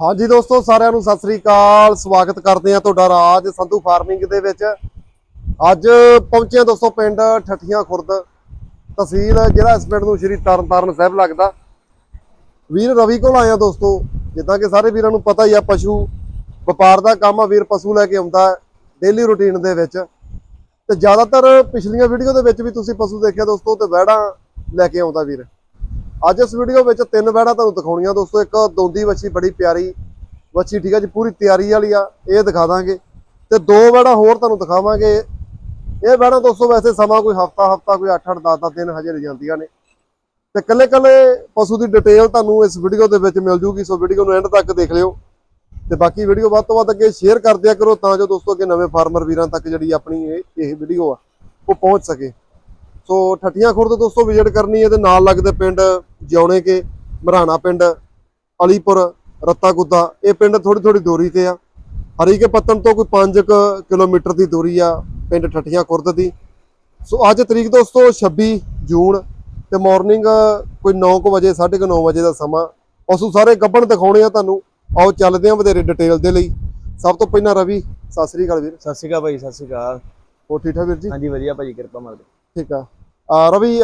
ਹਾਂਜੀ ਦੋਸਤੋ, ਸਾਰਿਆਂ ਨੂੰ ਸਤਿ ਸ੍ਰੀ ਅਕਾਲ। ਸਵਾਗਤ ਕਰਦੇ ਆ ਤੁਹਾਡਾ ਰਾਜ ਸੰਧੂ ਫਾਰਮਿੰਗ ਦੇ ਵਿੱਚ। ਅੱਜ ਪਹੁੰਚੇ ਹਾਂ ਦੋਸਤੋ ਪਿੰਡ ਠੱਠੀਆਂ ਖੁਰਦ ਤਹਿਸੀਲ ਜਿਹੜਾ ਇਸ ਪਿੰਡ ਨੂੰ ਸ਼੍ਰੀ ਤਰਨਤਾਰਨ ਸਾਹਿਬ ਲੱਗਦਾ। ਵੀਰ ਰਵੀ ਕੋਲ ਆਇਆ ਦੋਸਤੋ। ਜਿੱਦਾਂ ਕਿ ਸਾਰੇ ਵੀਰਾਂ ਨੂੰ ਪਤਾ ਹੀ ਆ, ਪਸ਼ੂ ਵਪਾਰ ਦਾ ਕੰਮ ਆ, ਵੀਰ ਪਸ਼ੂ ਲੈ ਕੇ ਆਉਂਦਾ ਡੇਲੀ ਰੁਟੀਨ ਦੇ ਵਿੱਚ। ਤੇ ਜ਼ਿਆਦਾਤਰ ਪਿਛਲੀਆਂ ਵੀਡੀਓ ਦੇ ਵਿੱਚ ਵੀ ਤੁਸੀਂ ਪਸ਼ੂ ਦੇਖਿਆ ਦੋਸਤੋ, ਤੇ ਵਹਿੜਾਂ ਲੈ ਕੇ ਆਉਂਦਾ ਵੀਰ। ਅੱਜ ਇਸ ਵੀਡੀਓ ਵਿੱਚ ਤਿੰਨ ਵੈੜਾਂ ਤੁਹਾਨੂੰ ਦਿਖਾਉਣੀਆਂ ਦੋਸਤੋ, ਇੱਕ ਦੋਂਦੀ ਵੱਛੀ ਬੜੀ ਪਿਆਰੀ ਵੱਛੀ, ਠੀਕ ਹੈ ਜੀ, ਪੂਰੀ ਤਿਆਰੀ ਵਾਲੀ ਆ, ਇਹ ਦਿਖਾ ਦਾਂਗੇ। ਤੇ ਦੋ ਵੈੜਾਂ ਹੋਰ ਤੁਹਾਨੂੰ ਦਿਖਾਵਾਂਗੇ। ਇਹ ਵਹਿੜਾਂ ਦੋਸਤੋ, ਵੈਸੇ ਸਮਾਂ ਕੋਈ ਹਫਤਾ ਹਫਤਾ, ਕੋਈ 8-8 10-10 ਦਿਨ ਹਜੇ ਰਜਾਂਦੀਆਂ ਨੇ। ਤੇ ਕੱਲੇ ਕੱਲੇ ਪਸ਼ੂ ਦੀ ਡਿਟੇਲ ਤੁਹਾਨੂੰ ਇਸ ਵੀਡੀਓ ਦੇ ਵਿੱਚ ਮਿਲ ਜੂਗੀ, ਸੋ ਵੀਡੀਓ ਨੂੰ ਐਂਡ ਤੱਕ ਦੇਖ ਲਿਓ। ਤੇ ਬਾਕੀ ਵੀਡੀਓ ਵੱਧ ਤੋਂ ਵੱਧ ਅੱਗੇ ਸ਼ੇਅਰ ਕਰ ਦਿਆ ਕਰੋ, ਤਾਂ ਜੋ ਦੋਸਤੋ ਅੱਗੇ ਨਵੇਂ ਫਾਰਮਰ ਵੀਰਾਂ ਤੱਕ ਜਿਹੜੀ ਆਪਣੀ ਇਹ ਇਹ ਵੀਡੀਓ ਆ, ਉਹ ਪਹੁੰਚ ਸਕੇ। ਸੋ ਠੱਠੀਆਂ ਖੁਰਦ ਦੋਸਤੋ ਵਿਜ਼ਿਟ ਕਰਨੀ ਹੈ ਤੇ ਨਾਲ ਲੱਗਦੇ ਪਿੰਡ ਜਿਉਣੇ ਕੇ ਮਰਾਣਾ ਪਿੰਡ ਅਲੀਪੁਰ ਰੱਤਾ ਗੁੱਦਾ ਇਹ ਪਿੰਡ ਥੋੜੀ ਥੋੜੀ ਦੂਰੀ ਤੇ ਆ। ਹਰੀਕੇ ਪੱਤਨ ਤੋਂ ਕੋਈ 5 ਕਿਲੋਮੀਟਰ ਦੀ ਦੂਰੀ ਆ ਪਿੰਡ ਠੱਠੀਆਂ ਖੁਰਦ ਦੀ। ਸੋ ਅੱਜ ਤਰੀਕ ਦੋਸਤੋ 26 ਜੂਨ ਤੇ ਮਾਰਨਿੰਗ ਕੋਈ 9:00 ਵਜੇ 9:30 ਵਜੇ ਦਾ ਸਮਾਂ। ਪਸ਼ੂ ਸਾਰੇ ਗੱਬਣ ਦਿਖਾਉਣੇ ਆ ਤੁਹਾਨੂੰ। ਆਓ ਚੱਲਦੇ ਆ ਵਧੇਰੇ ਡਿਟੇਲ ਦੇ ਲਈ। ਸਭ ਤੋਂ ਪਹਿਲਾਂ ਰਵੀ ਸਤਿ ਸ੍ਰੀ ਅਕਾਲ ਵੀਰ। ਸਤਿ ਸ਼੍ਰੀ ਅਕਾਲ ਭਾਈ ਸਤਿ ਸ਼੍ਰੀ ਅਕਾਲ। ਹੋ ਠੀਕ ਠਾਕ ਵੀਰ ਜੀ? ਹਾਂਜੀ ਵਧੀਆ ਭਾਜੀ ਕਿਰਪਾ ਮਾਲਕ ਠੀਕ ਆ। ਰਵੀ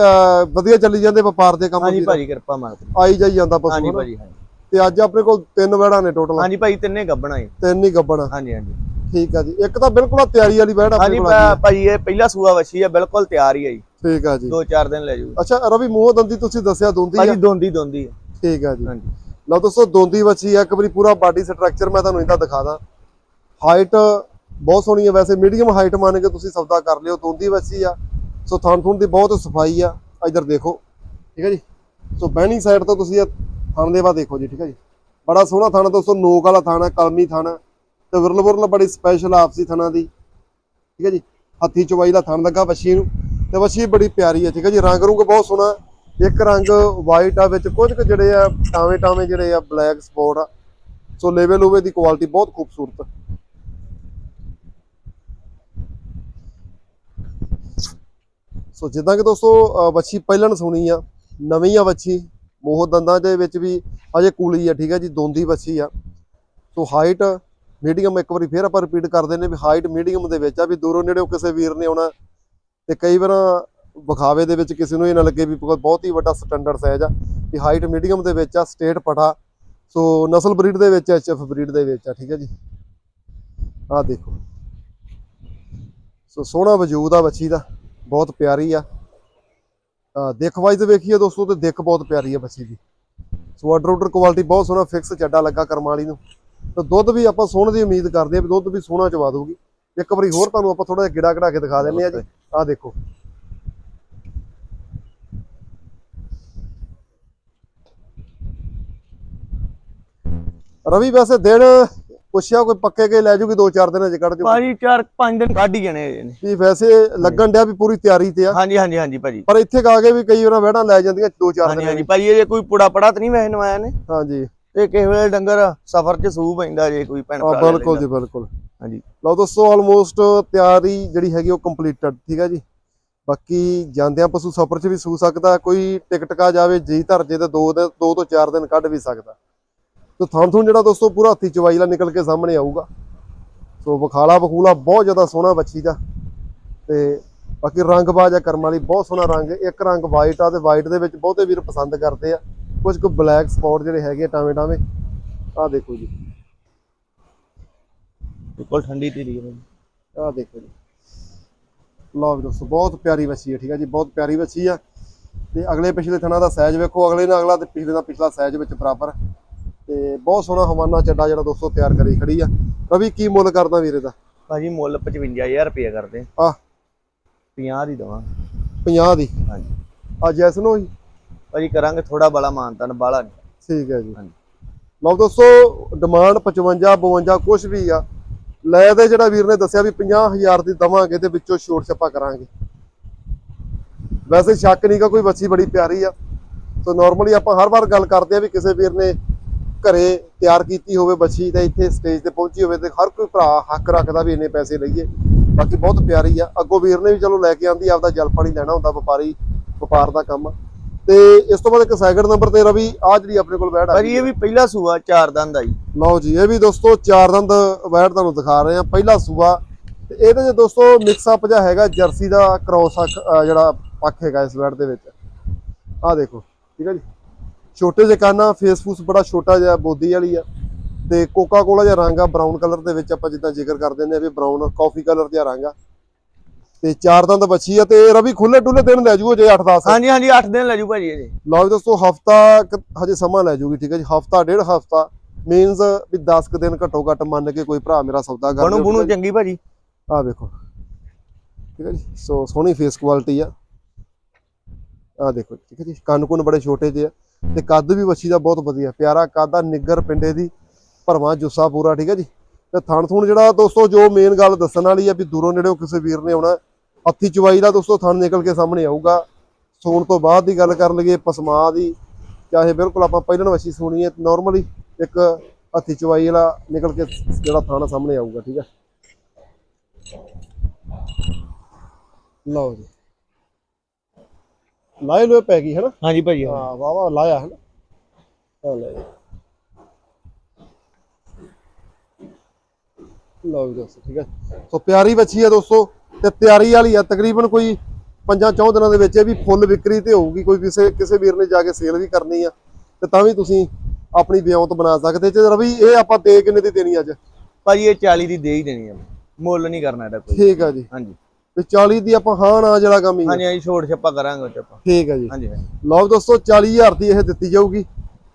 ਵਧੀਆ ਚੱਲੀ ਜਾਂਦੇ ਵਪਾਰ ਦੇ ਕੰਮ ਹਾਂਜੀ? ਭਾਜੀ ਕਿਰਪਾ ਮਾਲਕ ਆਈ ਜਾਈ ਜਾਂਦਾ ਪਸ਼ੂ ਹਾਂਜੀ? ਭਾਜੀ ਹਾਂਜੀ। ਤੇ ਅੱਜ ਆਪਣੇ ਕੋਲ ਤਿੰਨ ਵਹਿੜਾਂ ਨੇ ਟੋਟਲ ਹਾਂਜੀ ਭਾਈ ਤਿੰਨੇ ਗੱਬਣਾ ਹੈ ਤਿੰਨ ਹੀ ਗੱਬਣ। ਹਾਂਜੀ ਹਾਂਜੀ। ਠੀਕ ਆ ਜੀ। ਇੱਕ ਤਾਂ ਬਿਲਕੁਲ ਤਿਆਰੀ ਵਾਲੀ ਆਪਣੇ ਹਾਂਜੀ ਕੋਲ ਆ ਭਾ- ਭਾਜੀ ਇਹ ਪਹਿਲਾ ਸੂਆ ਵਛੀ ਹੈ ਬਿਲਕੁਲ ਤਿਆਰ ਹੀ ਹੈ ਜੀ। ਠੀਕ ਆ ਜੀ। ਦੋ ਚਾਰ ਦਿਨ ਲੈ ਜੂ ਅੱਛਾ ਰਵੀ ਮੂੰਹ ਦੰਦੀ ਤੁਸੀਂ ਦੱਸਿਆ ਦੋਂਦੀ ਆ? ਭਾਜੀ ਦੋਂਦੀ ਦੋਂਦੀ ਹੈ ਠੀਕ ਆ ਜੀ। ਹਾਂਜੀ। ਲਓ ਦੋਸਤੋ ਦੋਂਦੀ ਬੱਚੀ ਆ ਇੱਕ ਵਾਰੀ ਪੂਰਾ ਬਾਡੀ ਸਟਰਕਚਰ ਮੈਂ ਤੁਹਾਨੂੰ ਇਹਦਾ ਦਿਖਾ ਦਾਂ। ਹਾਈਟ ਬਹੁਤ ਸੋਹਣੀ ਹੈ ਵੈਸੇ ਮੀਡੀਅਮ ਹਾਈਟ ਮੰਨ ਕੇ ਤੁਸੀਂ ਸੌਦਾ ਕਰ ਲਿਓ ਦੋਂਦੀ ਬੱਚੀ ਆ। ਸੋ ਥਣ ਥੁਣ ਦੀ ਬਹੁਤ ਸਫ਼ਾਈ ਆ, ਇਧਰ ਦੇਖੋ। ਠੀਕ ਹੈ ਜੀ? ਸੋ ਬਹਿਣੀ ਸਾਈਡ ਤੋਂ ਤੁਸੀਂ ਇਹ ਥਣ ਦੇ ਵਾ ਦੇਖੋ ਜੀ, ਠੀਕ ਹੈ ਜੀ? ਬੜਾ ਸੋਹਣਾ ਥਾਣਾ ਦੋਸਤੋ, ਨੋਕ ਵਾਲਾ ਥਾਣਾ ਕਲਮੀ ਥਾਣਾ ਤੇ ਵਿਰਲ ਵਿਰਲ ਬੜੀ ਸਪੈਸ਼ਲ ਆਪਸੀ ਥਣਾਂ ਦੀ। ਠੀਕ ਹੈ ਜੀ? ਹੱਥੀ ਚਵਾਈ ਦਾ ਥਣ ਲੱਗਾ ਵੱਛੀ ਨੂੰ। ਤੇ ਵੱਛੀ ਬੜੀ ਪਿਆਰੀ ਹੈ ਠੀਕ ਹੈ ਜੀ? ਰੰਗ ਰੁੰਗ ਬਹੁਤ ਸੋਹਣਾ। ਇੱਕ ਰੰਗ ਵਾਈਟ ਆ ਵਿੱਚ, ਕੁਝ ਕੁ ਜਿਹੜੇ ਆ ਟਾਵੇਂ ਟਾਵੇਂ ਜਿਹੜੇ ਆ ਬਲੈਕ ਸਪੋਟ ਆ। ਸੋ ਲੇਵੇ ਲੂਵੇ ਦੀ ਕੁਆਲਿਟੀ ਬਹੁਤ ਖੂਬਸੂਰਤ। ਸੋ ਜਿੱਦਾਂ ਕਿ ਦੋਸਤੋ ਵੱਛੀ ਪਹਿਲਣ ਸੁਣੀ ਆ, ਨਵੀਂ ਆ ਵੱਛੀ ਮੋਹ ਦੰਦਾਂ ਦੇ ਵਿੱਚ ਵੀ ਅਜੇ ਕੂਲੀ ਆ, ਠੀਕ ਆ ਜੀ, ਦੋਂਦੀ ਵੱਛੀ ਆ। ਸੋ ਹਾਈਟ ਮੀਡੀਅਮ ਇੱਕ ਵਾਰੀ ਫੇਰ ਆਪਾਂ ਰਿਪੀਟ ਕਰਦੇ ਨੇ ਵੀ ਹਾਈਟ ਮੀਡੀਅਮ ਦੇ ਵਿੱਚ ਆ, ਵੀ ਦੂਰੋਂ ਨੇੜੇੋਂ ਕਿਸੇ ਵੀਰ ਨੇ ਆਉਣਾ ਤੇ ਕਈ ਵਾਰ ਵਿਖਾਵੇ ਦੇ ਵਿੱਚ ਕਿਸੇ ਨੂੰ ਇਹ ਨਾ ਲੱਗੇ ਵੀ ਬਹੁਤ ਹੀ ਵੱਡਾ ਸਟੈਂਡਰਡ ਸਾਈਜ਼ ਆ, ਵੀ ਹਾਈਟ ਮੀਡੀਅਮ ਦੇ ਵਿੱਚ ਆ ਸਟੇਟ ਪਟਾ। ਸੋ ਨਸਲ ਬਰੀਡ ਦੇ ਵਿੱਚ ਐਚਐਫ ਬਰੀਡ ਦੇ ਵਿੱਚ ਆ, ਠੀਕ ਹੈ ਜੀ। ਆਹ ਦੇਖੋ। ਸੋ ਸੋਹਣਾ ਵਜੂਦ ਆ ਬੱਚੀ ਦਾ। ਬਹੁਤ ਪਿਆਰੀ ਆ। ਦੇਖ ਵਾਈਜ਼ ਵੇਖੀਏ ਦੋਸਤੋ ਤੇ ਦਿੱਖ ਬਹੁਤ ਪਿਆਰੀ ਆ ਬੱਚੀ ਦੀ। ਸੋ ਆਰਡਰ ਆਰਡਰ ਕੁਆਲਿਟੀ ਬਹੁਤ ਸੋਹਣਾ ਫਿਕਸ ਚੱਡਾ ਲੱਗਾ ਕਰਮ ਵਾਲੀ ਨੂੰ। ਤੇ ਦੁੱਧ ਵੀ ਆਪਾਂ ਸੋਹਣੇ ਦੀ ਉਮੀਦ ਕਰਦੇ ਆ ਵੀ ਦੁੱਧ ਵੀ ਸੋਹਣਾ ਚਵਾ ਦਊਗੀ। ਇੱਕ ਵਾਰੀ ਹੋਰ ਤੁਹਾਨੂੰ ਆਪਾਂ ਥੋੜਾ ਜਿਹਾ ਗਿੜਾ ਕਢਾ ਕੇ ਦਿਖਾ ਦਿੰਨੇ ਆ ਜੀ। ਆਹ ਦੇਖੋ। ਰਵੀ ਵੈਸੇ ਦਿਨ ਪੁੱਛਿਆ ਕੋਈ ਪੱਕੇ ਕੇ ਲੈ ਜੂਗੀ 2-4 ਦਿਨਾਂ ਚ ਕੱਢ ਜੂ ਭਾਜੀ ਚਾਰ ਪੰਜ ਦਿਨ ਕੱਢ ਹੀ ਜਾਣੇ ਇਹਨੇ। ਵੀ ਵੈਸੇ ਲੱਗਣ ਡਿਆ ਵੀ ਪੂਰੀ ਤਿਆਰੀ ਤੇ ਆ। ਹਾਂਜੀ ਹਾਂਜੀ ਹਾਂਜੀ ਭਾਜੀ। ਪਰ ਇੱਥੇ ਕਾ ਕੇ ਵੀ ਕਈ ਵਾਰ ਵਹਿੜਾਂ ਲੈ ਜਾਂਦੀਆਂ 2-4 ਹਾਂਜੀ ਦਿਨ ਹਾਂਜੀ ਭਾਜੀ ਇਹ ਕੋਈ ਪੁੜਾ ਪੜਾ ਤਾਂ ਨਹੀਂ ਵੈਸੇ ਨਵਾਇਆ ਨੇ ਹਾਂਜੀ। ਤੇ ਕਿਸੇ ਵੇਲੇ ਡੰਗਰ ਸਫਰ 'ਚ ਸੂ ਪੈਂਦਾ ਜੇ ਕੋਈ ਭੈਣ ਆ ਭਰਾ ਬਿਲਕੁਲ ਜੀ। ਬਿਲਕੁਲ। ਹਾਂਜੀ। ਲਓ ਦੋਸਤੋ ਆਲਮੋਸਟ ਤਿਆਰੀ ਜਿਹੜੀ ਹੈਗੀ ਉਹ ਕੰਪਲੀਟਡ ਠੀਕ ਹੈ ਜੀ? ਬਾਕੀ ਜਾਂਦਿਆਂ ਪਸ਼ੂ ਸਫਰ 'ਚ ਵੀ ਸੂ ਸਕਦਾ ਕੋਈ ਟਿਕਟਕਾ ਜਾਵੇ ਜੀ ਧਰ ਜੇ ਤੇ ਦੋ ਦੇ ਦੋ ਤੋਂ ਚਾਰ ਦਿਨ ਕੱਢ ਵੀ ਸਕਦਾ। ਤੇ ਥਣ ਥੁਣ ਜਿਹੜਾ ਦੋਸਤੋ ਪੂਰਾ ਹੱਥੀ ਚਵਾਈ ਲਾ ਨਿਕਲ ਕੇ ਸਾਹਮਣੇ ਆਊਗਾ। ਸੋ ਬਖਾਲਾ ਬਖੂਲਾ ਬਹੁਤ ਜ਼ਿਆਦਾ ਸੋਹਣਾ ਬੱਚੀ ਦਾ। ਤੇ ਬਾਕੀ ਰੰਗ ਬਾਜ ਆ ਕਰਮ ਵਾਲੀ ਬਹੁਤ ਸੋਹਣਾ ਰੰਗ ਇੱਕ ਰੰਗ ਵਾਈਟ ਆ ਤੇ ਵਾਈਟ ਦੇ ਵਿੱਚ ਬਹੁਤੇ ਵੀਰ ਪਸੰਦ ਕਰਦੇ ਆ। ਕੁਝ ਕੁ ਬਲੈਕ ਸਪੌਟ ਜਿਹੜੇ ਹੈਗੇ ਆ ਟਾਵੇਂ ਟਾਵੇਂ। ਆਹ ਦੇਖੋ ਜੀ। ਬਿਲਕੁਲ ਠੰਡੀ ਧੀਰੀ ਹੈ। ਆਹ ਦੇਖੋ ਜੀ। ਲਓ ਵੀ ਦੋਸਤੋ ਬਹੁਤ ਪਿਆਰੀ ਬੱਚੀ ਹੈ ਠੀਕ ਹੈ ਜੀ ਬਹੁਤ ਪਿਆਰੀ ਬੱਚੀ ਆ। ਤੇ ਅਗਲੇ ਪਿਛਲੇ ਥਣਾ ਦਾ ਸਾਈਜ਼ ਵੇਖੋ ਅਗਲੇ ਨਾਲ ਅਗਲਾ ਤੇ ਪਿਛਲੇ ਦਾ ਪਿਛਲਾ ਸਾਈਜ਼ ਵਿੱਚ ਬਰਾਬਰ। ਤੇ ਬਹੁਤ ਸੋਹਣਾ ਹਵਾਨਾ ਚੱਡਾ ਜਿਹੜਾ ਦੋਸਤੋ ਤਿਆਰ ਕਰੀ ਖੜੀ ਆ। ਰਵੀ ਕੀ ਮੁੱਲ ਕਰਦਾ ਵੀਰੇ ਦਾ? ਭਾਜੀ ਮੁੱਲ 55000 ਰੁਪਏ ਕਰਦੇ ਆਹ 50 ਦੀ ਦਵਾਂ। 50 ਦੀ? ਹਾਂਜੀ। ਆ ਜੈਸਨ ਹੋਈ? ਭਾਜੀ ਕਰਾਂਗੇ ਥੋੜਾ ਬੜਾ ਮਾਨਤਨ ਬਾਲਾ ਨਹੀਂ। ਠੀਕ ਹੈ ਜੀ। ਹਾਂਜੀ। ਲਓ ਦੋਸਤੋ ਡਿਮਾਂਡ 55 52 ਕੁਝ ਵੀ ਆ। ਲੈ ਤੇ ਜਿਹੜਾ ਵੀਰ ਨੇ ਦੱਸਿਆ ਵੀ 50000 ਦੀ ਦਵਾਂਗੇ ਤੇ ਵਿੱਚੋਂ ਛੋਟ ਛੱਪਾ ਕਰਾਂਗੇ। ਵੈਸੇ ਸ਼ੱਕ ਨਹੀਂ ਕੋਈ ਬੱਚੀ ਬੜੀ ਪਿਆਰੀ ਆ। ਸੋ ਨਾਰਮਲੀ ਆਪਾਂ ਹਰ ਵਾਰ ਗੱਲ ਕਰਦੇ ਆ ਵੀ ਕਿਸੇ ਵੀਰ ਨੇ ਘਰੇ ਤਿਆਰ ਕੀਤੀ ਹੋਵੇ ਬੱਚੀ ਤੇ ਇੱਥੇ ਸਟੇਜ ਤੇ ਪਹੁੰਚੀ ਹੋਵੇ ਤੇ ਹਰ ਕੋਈ ਭਰਾ ਹੱਕ ਰੱਖਦਾ ਵੀ ਇੰਨੇ ਪੈਸੇ ਲਈਏ। ਬਾਕੀ ਬਹੁਤ ਪਿਆਰੀ ਆ। ਅੱਗੋਂ ਵੀਰ ਨੇ ਵੀ ਚਲੋ ਲੈ ਕੇ ਆਂਦੀ ਆਪਦਾ ਜਲ ਪਾਣੀ ਲੈਣਾ ਹੁੰਦਾ ਵਪਾਰੀ ਵਪਾਰ ਦਾ ਕੰਮ। ਆ। ਤੇ ਇਸ ਤੋਂ ਬਾਅਦ ਇੱਕ ਸੈਕਿੰਡ ਨੰਬਰ ਤੇ ਰਵੀ ਆ ਜਿਹੜੀ ਆਪਣੇ ਕੋਲ ਵੈੜ ਆ ਭਾਜੀ ਇਹ ਵੀ ਪਹਿਲਾ ਸੂਆ ਚਾਰ ਦੰਦ ਆਈ ਲਓ ਜੀ ਇਹ ਵੀ ਦੋਸਤੋ ਚਾਰ ਦੰਦ ਵੈੜ ਤੁਹਾਨੂੰ ਦਿਖਾ ਰਹੇ ਆ। ਪਹਿਲਾ ਸੂਆ ਤੇ ਇਹਦੇ ਚ ਦੋਸਤੋ ਮਿਕਸ ਅਪ ਜਿਹਾ ਹੈਗਾ ਜਰਸੀ ਦਾ ਕ੍ਰੋਸ ਜਿਹੜਾ ਪੱਖ ਹੈਗਾ ਇਸ ਵੈੜ ਦੇ ਵਿੱਚ। ਆਹ ਦੇਖੋ ਠੀਕ ਹੈ ਜੀ? ਛੋਟੇ ਜਿਹੇ ਕੰਨ ਫੇਸ ਫੂਸ ਬੜਾ ਛੋਟਾ ਜਿਹਾ ਬੋਦੀ ਵਾਲੀ ਆ। ਤੇ ਕੋਕਾ ਕੋਲਾ ਜਿਹਾ ਰੰਗ ਆ ਬਰਾਊਨ ਕਲਰ ਦੇ ਵਿੱਚ ਆਪਾਂ ਜਿੱਦਾਂ ਜ਼ਿਕਰ ਕਰਦੇ ਨੇ ਵੀ ਬਰਾਊਨ ਕਾਫੀ ਕਲਰ ਜਿਹਾ ਰੰਗ ਆ। ਤੇ ਚਾਰ ਦੰਦ ਬੱਚੀ ਆ ਤੇ ਰਵੀ ਖੁੱਲੇ ਡੁੱਲੇ ਦਿਨ ਲੈ ਜੂਓ ਜੇ 8-10 ਹਾਂਜੀ ਹਾਂਜੀ 8 ਦਿਨ ਲੈ ਜੂ ਭਾਜੀ ਇਹ ਲਓ ਦੋਸਤੋ ਹਫਤਾ ਹਜੇ ਸਮਾਂ ਲੈ ਜੂਗੀ ਠੀਕ ਹੈ ਜੀ। ਹਫਤਾ ਡੇਢ ਹਫਤਾ ਮੀਨਸ ਵੀ 10 ਕੁ ਦਿਨ ਘੱਟੋ ਘੱਟ ਮੰਨ ਕੇ ਕੋਈ ਭਰਾ ਮੇਰਾ ਸੌਦਾ ਕਰ ਬਣੂ ਬਣੂ ਚੰਗੀ ਭਾਜੀ। ਆਹ ਵੇਖੋ। ਠੀਕ ਹੈ ਜੀ ਸੋ ਸੋਹਣੀ ਫੇਸ ਕੁਆਲਿਟੀ ਆ। ਆਹ ਦੇਖੋ ਠੀਕ ਹੈ ਜੀ। ਕੰਨ ਕੁੰਨ ਬੜੇ ਛੋਟੇ ਜਿਹੇ ਆ। ਤੇ ਕੱਦ ਵੀ ਵੱਛੀ ਦਾ ਬਹੁਤ ਵਧੀਆ। ਪਿਆਰਾ ਕੱਦ ਆ, ਨਿੱਗਰ ਪਿੰਡੇ ਦੀ, ਭਰਵਾਂ ਜੁੱਸਾ ਪੂਰਾ, ਠੀਕ ਹੈ ਜੀ? ਤੇ ਥਣ ਥੂਣ ਜਿਹੜਾ ਦੋਸਤੋ, ਜੋ ਮੇਨ ਗੱਲ ਦੱਸਣ ਵਾਲੀ ਆ ਵੀ ਦੂਰੋਂ ਨੇੜਿਓਂ ਕਿਸੇ ਵੀਰ ਨੇ ਆਉਣਾ, ਹੱਥੀ ਚਵਾਈ ਦਾ ਦੋਸਤੋ, ਥਣ ਨਿਕਲ ਕੇ ਸਾਹਮਣੇ ਆਊਗਾ। ਸੂਣ ਤੋਂ ਬਾਅਦ ਦੀ ਗੱਲ ਕਰ ਲਈਏ, ਪਸਮਾ ਦੀ, ਚਾਹੇ ਬਿਲਕੁਲ ਆਪਾਂ ਪਹਿਲਾਂ ਵਛੀ ਸੁਣੀ ਹੈ ਨਾਰਮਲੀ ਇੱਕ ਹੱਥੀ ਚਵਾਈ ਵਾਲਾ ਨਿਕਲ ਕੇ ਜਿਹੜਾ ਥਾਣਾ ਸਾਹਮਣੇ ਆਊਗਾ, ਠੀਕ ਹੈ ਲਓ ਜੀ। ਲਾਏ ਲੋਏ ਪੈ ਗਈ ਹੈ ਨਾ ਹਾਂਜੀ ਭਾਜੀ ਹਾਂ ਵਾਹ ਵਾਹ ਲਾਇਆ ਹੈ ਨਾ ਆ ਲੈ ਜੀ। ਲਓ ਜੀ ਦੋਸਤੋ ਠੀਕ ਹੈ ਸੋ ਪਿਆਰੀ ਬੱਚੀ ਹੈ ਦੋਸਤੋ ਤੇ ਤਿਆਰੀ ਵਾਲੀ ਆ। ਤਕਰੀਬਨ ਕੋਈ ਪੰਜਾਂ ਚੌਂ ਦਿਨਾਂ ਦੇ ਵਿੱਚ ਇਹ ਵੀ ਫੁੱਲ ਵਿਕਰੀ ਤੇ ਹੋਊਗੀ ਕੋਈ ਕਿਸੇ ਕਿਸੇ ਵੀਰ ਨੇ ਜਾ ਕੇ ਸੇਲ ਵੀ ਕਰਨੀ ਆ ਤੇ ਤਾਂ ਵੀ ਤੁਸੀਂ ਆਪਣੀ ਵਿਉਂਤ ਬਣਾ ਸਕਦੇ ਤੇ ਰਵੀ ਇਹ ਆਪਾਂ ਦੇ ਕਿੰਨੇ ਦੀ ਦੇਣੀ ਅੱਜ? ਭਾਜੀ ਇਹ 40 ਦੀ ਦੇ ਹੀ ਦੇਣੀ ਆ। ਮੁੱਲ ਨਹੀਂ ਕਰਨਾ ਇਹਦਾ ਕੋਈ। ਠੀਕ ਆ ਜੀ। ਹਾਂਜੀ। ਤੇ 40 ਦੀ ਆਪਾਂ ਹਾਂ ਨਾ ਜਿਹੜਾ ਕੰਮ ਹੀ। ਹਾਂਜੀ ਹਾਂਜੀ ਛੋੜ ਛੱਪਾ ਕਰਾਂਗੇ ਉਹ ਚ ਆਪਾਂ। ਠੀਕ ਆ ਜੀ। ਹਾਂਜੀ ਲਓ ਦੋਸਤੋ 40000 ਦੀ ਇਹ ਦਿੱਤੀ ਜਾਊਗੀ।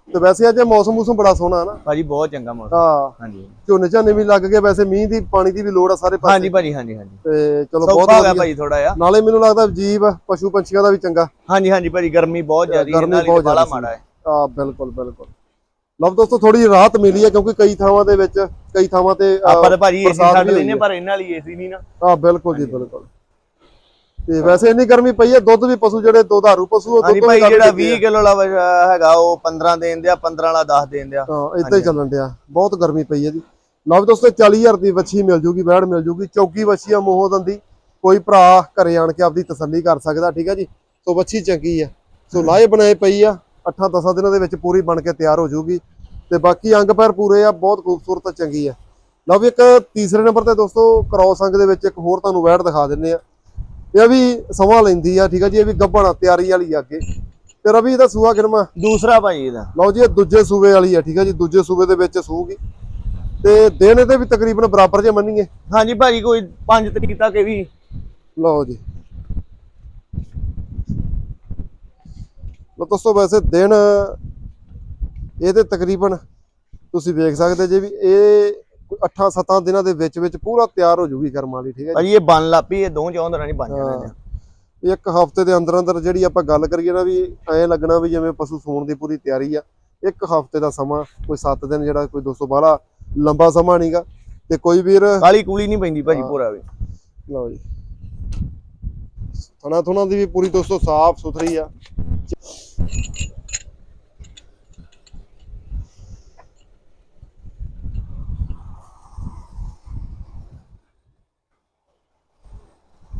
ਤੇ ਵੈਸੇ ਅੱਜ ਮੌਸਮ ਮੂਸਮ ਬੜਾ ਸੋਹਣਾ ਹੈ ਨਾ। ਭਾਜੀ ਬਹੁਤ ਚੰਗਾ ਮੌਸਮ। ਹਾਂ। ਹਾਂਜੀ। ਝੋਨੇ ਝਾਨੇ ਵੀ ਲੱਗ ਗਏ ਵੈਸੇ ਮੀਂਹ ਦੀ ਪਾਣੀ ਦੀ ਵੀ ਲੋੜ ਆ ਸਾਰੇ ਪਾਸੇ। ਹਾਂਜੀ ਭਾਜੀ ਹਾਂਜੀ ਹਾਂਜੀ। ਤੇ ਚਲੋ ਬਹੁਤ ਹੋ ਵਧੀਆ। ਭਾਜੀ ਥੋੜਾ ਜਿਹਾ। ਨਾਲੇ ਮੈਨੂੰ ਲੱਗਦਾ ਜੀਵ ਪਸ਼ੂ ਪੰਛੀਆਂ ਦਾ ਵੀ ਚੰਗਾ। ਹਾਂਜੀ ਹਾਂਜੀ ਭਾਜੀ ਗਰਮੀ ਬਹੁਤ ਜ਼ਿਆਦੀ ਹੈ ਨਾਲ ਬਹੁਤ ਹੀ ਬਾਲਾ ਮਾੜਾ ਹੈ। ਆ ਬਿਲਕੁਲ ਬਿਲਕੁਲ। ਲਓ ਦੋਸਤੋ ਥੋੜੀ ਰਾਹਤ ਮਿਲੀ ਹੈ ਕਿਉਂਕਿ ਕਈ ਥਾਵਾਂ ਦੇ ਵਿੱਚ ਕਈ ਥਾਵਾਂ ਤੇ ਆਪਾਂ ਤਾਂ ਭਾਜੀ ਏਸੀ ਛੱਡ ਲੈਨੇ। ਪਰ ਇਹਨਾਂ ਲਈ ਏਸੀ ਨਹੀਂ ਨਾ। ਹਾਂ ਬਿਲਕੁਲ ਜੀ ਬਿਲਕੁਲ। ਤੇ ਵੈਸੇ ਇੰਨੀ ਗਰਮੀ ਪਈ ਹੈ ਦੁੱਧ ਵੀ ਪਸ਼ੂ ਜਿਹੜੇ ਦੁਧਾਰੂ ਪਸ਼ੂ ਉਹ ਦੁੱਧ ਭਾਈ ਵੀ ਜਿਹੜਾ ਘੱਟ 20 ਕਿਲੋ ਵਾਲਾ ਹੈਗਾ ਉਹ 15 ਦੇਣ ਦਿਆ 15 ਵਾਲਾ 10 ਦੇਣ ਦਿਆ। ਹਾਂ ਇਦਾਂ ਹੀ ਚੱਲਣ ਡਿਆ ਬਹੁਤ ਗਰਮੀ ਪਈ ਹੈ ਜੀ। ਲਓ ਵੀ ਦੋਸਤੋ 40000 ਦੀ ਵੱਛੀ ਮਿਲ ਜੂਗੀ ਵੈੜ ਮਿਲ ਜੂਗੀ। ਚੌਕੀ ਵੱਛੀ ਆ ਮੋਹ ਦੰਦੀ ਕੋਈ ਭਰਾ ਘਰੇ ਆਣ ਕੇ ਆਪਦੀ ਤਸੱਲੀ ਕਰ ਸਕਦਾ ਠੀਕ ਹੈ ਜੀ? ਸੋ ਵੱਛੀ ਚੰਗੀ ਆ। ਸੋ ਲਾਏ ਬਣਾਏ ਪਈ ਆ। 8-10 ਦਿਨਾਂ ਦੇ ਵਿੱਚ ਪੂਰੀ ਬਣ ਕੇ ਤਿਆਰ ਹੋ ਜੂਗੀ ਤੇ ਬਾਕੀ ਅੰਗ ਪੈਰ ਪੂਰੇ ਆ ਬਹੁਤ ਖੂਬਸੂਰਤ ਚੰਗੀ ਆ। ਲਓ ਵੀ ਇੱਕ ਤੀਸਰੇ ਨੰਬਰ ਤੇ ਦੋਸਤੋ ਕ੍ਰੋਸ ਅੰਗ ਦੇ ਵਿੱਚ ਇੱਕ ਹੋਰ ਤੁਹਾਨੂੰ ਵੈੜ ਦਿਖਾ ਦਿੰਨੇ ਆ। ਇਹ ਵੀ ਸਮਾਂ ਲੈਂਦੀ ਆ ਠੀਕ ਆ ਜੀ ਇਹ ਵੀ ਗੱਭਣ ਤਿਆਰੀ ਵਾਲੀ ਆ ਅੱਗੇ। ਤੇ ਰਵੀ ਇਹਦਾ ਸੂਆ ਕਿਰਮਾ ਦੂਸਰਾ ਭਾਜੀ ਇਹਦਾ। ਲਓ ਜੀ ਇਹ ਦੂਜੇ ਸੂਬੇ ਵਾਲੀ ਆ ਠੀਕ ਆ ਜੀ ਦੂਜੇ ਸੂਬੇ ਦੇ ਵਿੱਚ ਸੂਗੀ। ਤੇ ਦਿਨ ਇਹਦੇ ਵੀ ਤਕਰੀਬਨ ਬਰਾਬਰ ਜੇ ਮੰਨੀਏ। ਹਾਂਜੀ ਭਾਜੀ ਕੋਈ 5 ਤਰੀਕ ਤੱਕ ਇਹ ਵੀ ਲਓ ਜੀ। ਲਓ ਦੋਸਤੋ ਵੈਸੇ ਦਿਨ ਇਹਦੇ ਤਕਰੀਬਨ ਤੁਸੀਂ ਵੇਖ ਸਕਦੇ ਜੇ ਵੀ ਇਹ 8-7 ਦਿਨਾਂ ਦੇ ਵਿੱਚ ਵਿੱਚ ਪੂਰਾ ਤਿਆਰ ਹੋ ਜੂਗੀ ਕਰਮ ਵਾਲੀ ਠੀਕ ਹੈ ਭਾਜੀ ਇਹ ਬਣ ਲੱਪੀ ਇਹ ਦੋ ਚੌਂ ਦਿਨਾਂ ਨਹੀਂ ਬਣ ਜਾਣਾ। ਜੀ ਇੱਕ ਹਫ਼ਤੇ ਦੇ ਅੰਦਰ ਅੰਦਰ ਜਿਹੜੀ ਆਪਾਂ ਗੱਲ ਕਰੀਏ ਨਾ ਵੀ ਐਂ ਲੱਗਣਾ ਵੀ ਜਿਵੇਂ ਪਸ਼ੂ ਸੂਣ ਦੀ ਪੂਰੀ ਤਿਆਰੀ ਆ ਇੱਕ ਹਫ਼ਤੇ ਦਾ ਸਮਾਂ ਕੋਈ 7 ਦਿਨ ਜਿਹੜਾ ਕੋਈ 200 ਬਾਲਾ ਲੰਬਾ ਸਮਾਂ ਨਹੀਂਗਾ ਤੇ ਕੋਈ ਵੀਰ ਕਾਲੀ ਕੂਲੀ ਨਹੀਂ ਪੈਂਦੀ ਭਾਜੀ ਪੂਰਾ ਵੀ। ਲਓ ਜੀ। ਥਣਾ ਥੁਣਾ ਦੀ ਵੀ ਪੂਰੀ ਦੋਸਤੋ ਸਾਫ਼ ਸੁਥਰੀ ਆ।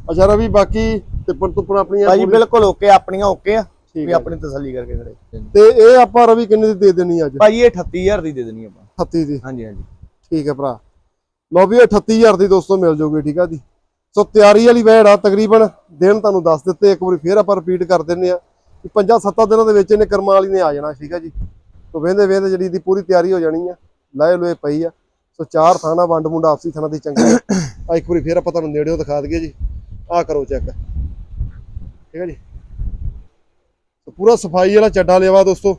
ਅੱਛਾ ਰਵੀ ਬਾਕੀ ਟਿੱਪਣ ਟੁੱਪਣ ਆਪਣੀਆਂ ਭਾਜੀ ਬਿਲਕੁਲ ਓਕੇ ਆਪਣੀਆਂ ਓਕੇ ਆ। ਵੀ ਆਪਣੀ ਤਸੱਲੀ ਕਰਕੇ ਖੜੇ। ਤੇ ਇਹ ਆਪਾਂ ਰਵੀ ਕਿੰਨੇ ਦੀ ਦੇ ਦੇਣੀ ਅੱਜ? ਭਾਜੀ ਇਹ 38000 ਦੀ ਦੇ ਦੇਣੀ ਆਪਾਂ। 38 ਦੀ। ਹਾਂਜੀ ਹਾਂਜੀ। ਠੀਕ ਹੈ ਭਰਾ। ਲਓ ਵੀ ਇਹ 38000 ਦੀ ਦੋਸਤੋ ਮਿਲ ਜਾਊਗੀ ਠੀਕ ਆ ਜੀ। ਸੋ ਤਿਆਰੀ ਵਾਲੀ ਵੈੜ ਆ ਤਕਰੀਬਨ ਦਿਨ ਤੁਹਾਨੂੰ ਦੱਸ ਦਿੱਤੇ ਇੱਕ ਵਾਰੀ ਫੇਰ ਆਪਾਂ ਰਿਪੀਟ ਕਰ ਦਿੰਨੇ ਆ। ਕਿ 5-7 ਦਿਨਾਂ ਦੇ ਵਿੱਚ ਇਹਨੇ ਕਰਮਾਂ ਵਾਲੀ ਨੇ ਆ ਜਾਣਾ ਠੀਕ ਆ ਜੀ। ਸੋ ਵੇਂਦੇ ਵੇਂਦੇ ਜਿਹੜੀ ਦੀ ਪੂਰੀ ਤਿਆਰੀ ਹੋ ਜਾਣੀ ਆ, ਲਾਏ ਲੋਏ ਪਈ ਆ। ਸੋ ਚਾਰ ਥਾਣਾ ਵੰਡ ਮੁੰਡਾ ਆਪਸੀ ਥਾਣਾ ਦੀ ਚੰਗੀ ਆ। ਇੱਕ ਵਾਰੀ ਫੇਰ ਆਪਾਂ ਤੁਹਾਨੂੰ ਨੇੜਿਓਂ ਦਿਖਾ ਦਈਏ ਜੀ। ਆਹ ਕਰੋ ਚੈੱਕ। ਠੀਕ ਹੈ ਜੀ। ਸੋ ਪੂਰਾ ਸਫ਼ਾਈ ਵਾਲਾ ਚੱਡਾ ਲਿਆਵਾ ਦੋਸਤੋ।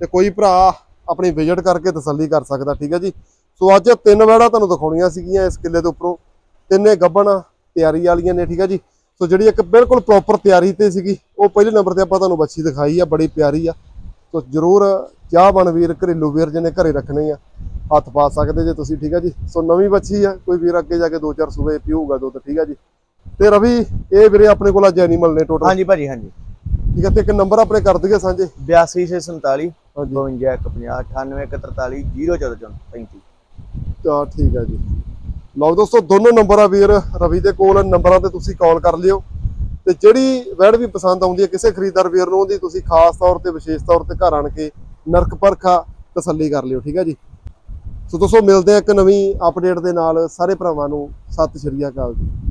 ਤੇ ਕੋਈ ਭਰਾ ਆਪਣੀ ਵਿਜ਼ਿਟ ਕਰਕੇ ਤਸੱਲੀ ਕਰ ਸਕਦਾ, ਠੀਕ ਹੈ ਜੀ। ਸੋ ਅੱਜ ਤਿੰਨ ਵੈੜਾਂ ਤੁਹਾਨੂੰ ਦਿਖਾਉਣੀਆਂ ਸੀਗੀਆਂ ਇਸ ਕਿੱਲੇ ਦੇ ਉੱਪਰੋਂ। ਤਿੰਨੇ ਗੱਬਣ ਤਿਆਰੀ ਵਾਲੀਆਂ ਨੇ, ਠੀਕ ਹੈ ਜੀ। ਸੋ ਜਿਹੜੀ ਇੱਕ ਬਿਲਕੁਲ ਪ੍ਰੋਪਰ ਤਿਆਰੀ ਤੇ ਸੀਗੀ ਉਹ ਪਹਿਲੇ ਨੰਬਰ ਤੇ ਆਪਾਂ ਤੁਹਾਨੂੰ ਬੱਚੀ ਦਿਖਾਈ ਆ ਬੜੀ ਪਿਆਰੀ ਆ। ਸੋ ਜਰੂਰ ਚਾਹ ਬਣ ਵੀਰ ਘਰੇਲੂ ਵੀਰ ਜਿਹਨੇ ਘਰੇ ਰੱਖਣੇ ਆ ਹੱਥ ਪਾ ਸਕਦੇ ਜੇ ਤੁਸੀਂ ਠੀਕ ਹੈ ਜੀ? ਸੋ ਨਵੀਂ ਬੱਚੀ ਆ ਕੋਈ ਵੀਰ ਅੱਗੇ ਜਾ ਕੇ ਦੋ ਚਾਰ ਸੂਬੇ ਪੀਊਗਾ ਦੁੱਧ ਠੀਕ ਹੈ ਜੀ? ਤੇ ਰਵੀ ਇਹ ਵੀਰੇ ਆਪਣੇ ਕੋਲ ਅੱਜ ਐਨੀਮਲ ਨੇ ਟੋਟਲ ਹਾਂਜੀ ਭਾਜੀ ਹਾਂਜੀ। ਠੀਕ ਹੈ ਤੇ ਇੱਕ ਨੰਬਰ ਆਪਣੇ ਕਰ ਦਈਏ ਸਾਂਝੇ। 8247 ਹਾਂਜੀ। 52 98 01435 ਤਾਂ ਠੀਕ ਹੈ ਜੀ। ਲਓ ਦੋਸਤੋ, ਦੋਨੋਂ ਨੰਬਰਾਂ ਵੀਰ, ਰਵੀ ਦੇ ਕੋਲ ਨੰਬਰਾਂ ਤੇ ਤੁਸੀਂ ਕਾਲ ਕਰ ਲਿਓ। ਤੇ ਜਿਹੜੀ ਵੈੜ ਵੀ ਪਸੰਦ ਆਉਂਦੀ ਹੈ ਕਿਸੇ ਖਰੀਦਦਾਰ ਵੀਰ ਨੂੰ, ਉਹਦੀ ਤੁਸੀਂ ਖਾਸ ਤੌਰ ਤੇ, ਵਿਸ਼ੇਸ਼ ਤੌਰ ਤੇ ਘਰ ਆਣ ਕੇ ਨਰਕ ਪਰਖਾ ਤਸੱਲੀ ਕਰ ਲਿਓ, ਠੀਕ ਹੈ ਜੀ? ਸੋ ਦੋਸਤੋ, ਮਿਲਦੇ ਆ ਇੱਕ ਨਵੀਂ ਅਪਡੇਟ ਦੇ ਨਾਲ। ਸਾਰੇ ਭਰਾਵਾਂ ਨੂੰ ਸਤਿ ਸ਼੍ਰੀ ਅਕਾਲ ਜੀ।